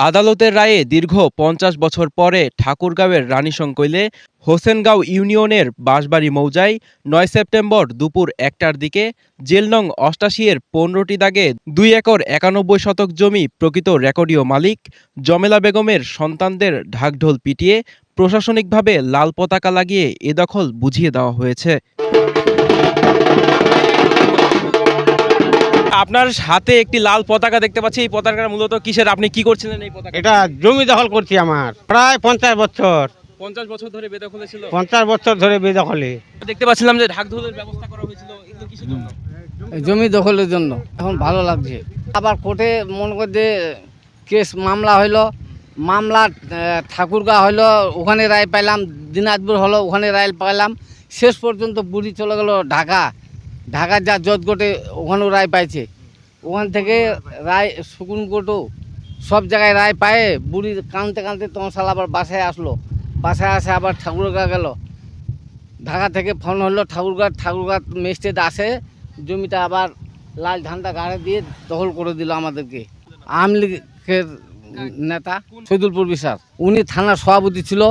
আদালতের রায়ে দীর্ঘ পঞ্চাশ বছর পরে ঠাকুরগাঁওয়ের রানীশঙ্কৈলে হোসেনগাঁও ইউনিয়নের বাঁশবাড়ি মৌজায় নয় সেপ্টেম্বর দুপুর একটার দিকে জেল নং অষ্টাশি এর পনেরোটি দাগে দুই একর একানব্বই শতক জমি প্রকৃত রেকর্ডীয় মালিক জমেলা বেগমের সন্তানদের ঢাকঢোল পিটিয়ে প্রশাসনিকভাবে লাল পতাকা লাগিয়ে এ দখল বুঝিয়ে দেওয়া হয়েছে। আপনার হাতে একটি লাল পতাকা দেখতে পাচ্ছি। এই পতাকাটা মূলত কিসের? আপনি কি করছিলেন এই পতাকা এটা জমি দখল করছি আমার। প্রায় পঞ্চাশ বছর। পঞ্চাশ বছর ধরে বেদখলে ছিল। পঞ্চাশ বছর ধরে বেদখলে। দেখতে পাচ্ছিলাম যে ঢাকঢোলের ব্যবস্থা করা হয়েছিল। এগুলো কিসের জন্য? জমি দখলের জন্য। এখন ভালো লাগছে। আবার কোর্টে মনে কর যে কেস মামলা হইল। মামলা ঠাকুরগা হইল ওখানে রায় পাইলাম দিনাজপুর হলো ওখানে রায় পাইলাম। শেষ পর্যন্ত বুড়ি চলে গেল ঢাকা। ঢাকা যা জজ কোর্টে ওখানেও রায় পাইছে। ওখান থেকে রায় সুপ্রিম কোর্টও সব জায়গায় রায় পায়ে বুড়ি কাঁদতে কাঁদতে তোমার সাল আবার বাসায় আসলো। বাসায় আসে আবার ঠাকুরগা গেল। ঢাকা থেকে ফোন হলো ঠাকুরগা ঠাকুরগা ম্যাজিস্ট্রেট আসে জমিটা আবার লাল ঝান্ডা গাড়ে দিয়ে দখল করে দিল আমাদেরকে। আওয়ামী লীগের নেতা শহীদুলপুর বিশ্বাস উনি থানার সভাপতি ছিল।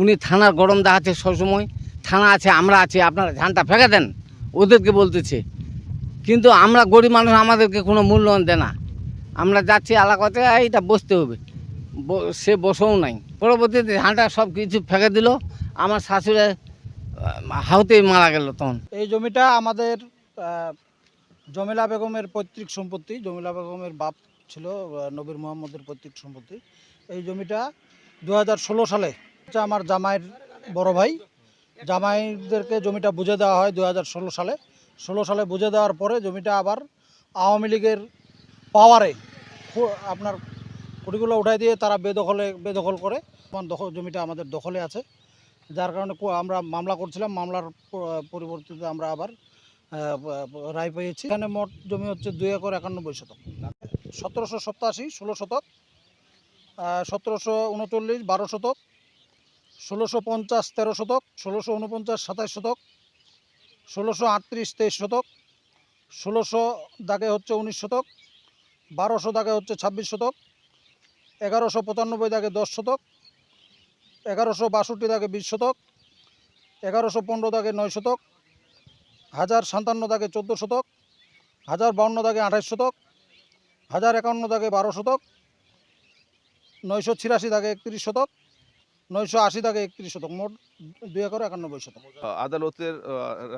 উনি থানার গরম দেখাচ্ছে সবসময়। থানা আছে আমরা আছি আপনারা ঝান্ডা ফেঁকে দেন। ওদেরকে বলতেছে। কিন্তু আমরা গরিব মানুষ, আমাদেরকে কোনো মূল্যায়ন দেয় না। আমরা যাচ্ছি এলাকাতে এইটা বসতে হবে। সে বসেও নাই। পরবর্তীতে ঝান্ডা সব কিছু ফেঁকে দিল। আমার শাশুড়ি হাউতেই মারা গেল তখন। এই জমিটা আমাদের জমিলা বেগমের পৈতৃক সম্পত্তি। জমিলা বেগমের বাপ ছিল নবীর মোহাম্মদের পৈতৃক সম্পত্তি। এই জমিটা দু হাজার ষোলো সালে আমার জামাইয়ের বড় ভাই। জামাইদেরকে জমিটা বুঝে দেওয়া হয় দু হাজার ষোলো সালে। ষোলো সালে বুঝে দেওয়ার পরে জমিটা আবার আওয়ামী লীগের পাওয়ারে আপনার কুড়িগুলো উঠাই দিয়ে তারা বেদখলে, বেদখল করে। দখল জমিটা আমাদের দখলে আছে। যার কারণে আমরা মামলা করছিলাম। মামলার পরিবর্তিতে আমরা আবার রায় পেয়েছি। এখানে মোট জমি হচ্ছে দুই একর একানব্বই শতক। সতেরোশো সপ্তাশি ষোলো শতক সতেরোশো উনচল্লিশ, বারো শতক ষোলোশো পঞ্চাশ তেরো শতক, ষোলোশো উনপঞ্চাশ সাতাশ শতক, ষোলোশো আটত্রিশ তেইশ শতক, ষোলোশো দাগে হচ্ছে উনিশ শতক, বারোশো দাগে হচ্ছে ছাব্বিশ শতক, এগারোশো পঁচানব্বই দাগে দশ শতক, এগারোশো বাষট্টি দাগে বিশ শতক, এগারোশো পনেরো দাগে নয় শতক হাজার সাতান্ন দাগে চোদ্দ শতক হাজার বাউন্ন দাগে আঠাশ শতক হাজার একান্ন দাগে বারো শতক, নয়শো ছিয়াশি দাগে একত্রিশ শতক নয়শো আশি থেকে একত্রিশ শতক, মোট দুই একর একানব্বই শতক। আদালতের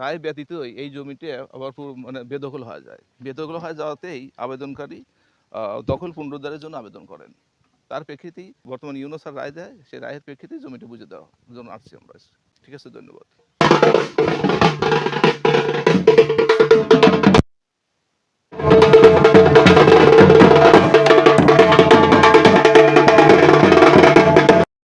রায় ব্যতীতই এই জমিটি আবার মানে বেদখল হয়ে যায়। বেদখল হয়ে যাওয়াতেই আবেদনকারী দখল পুনরুদ্ধারের জন্য আবেদন করেন। তার প্রেক্ষিতেই বর্তমান ইউনোসার রায় দেয়, সেই রায়ের প্রেক্ষিতেই জমিটি বুঝে দেওয়া, জন্য আসছি আমরা। ঠিক আছে, ধন্যবাদ।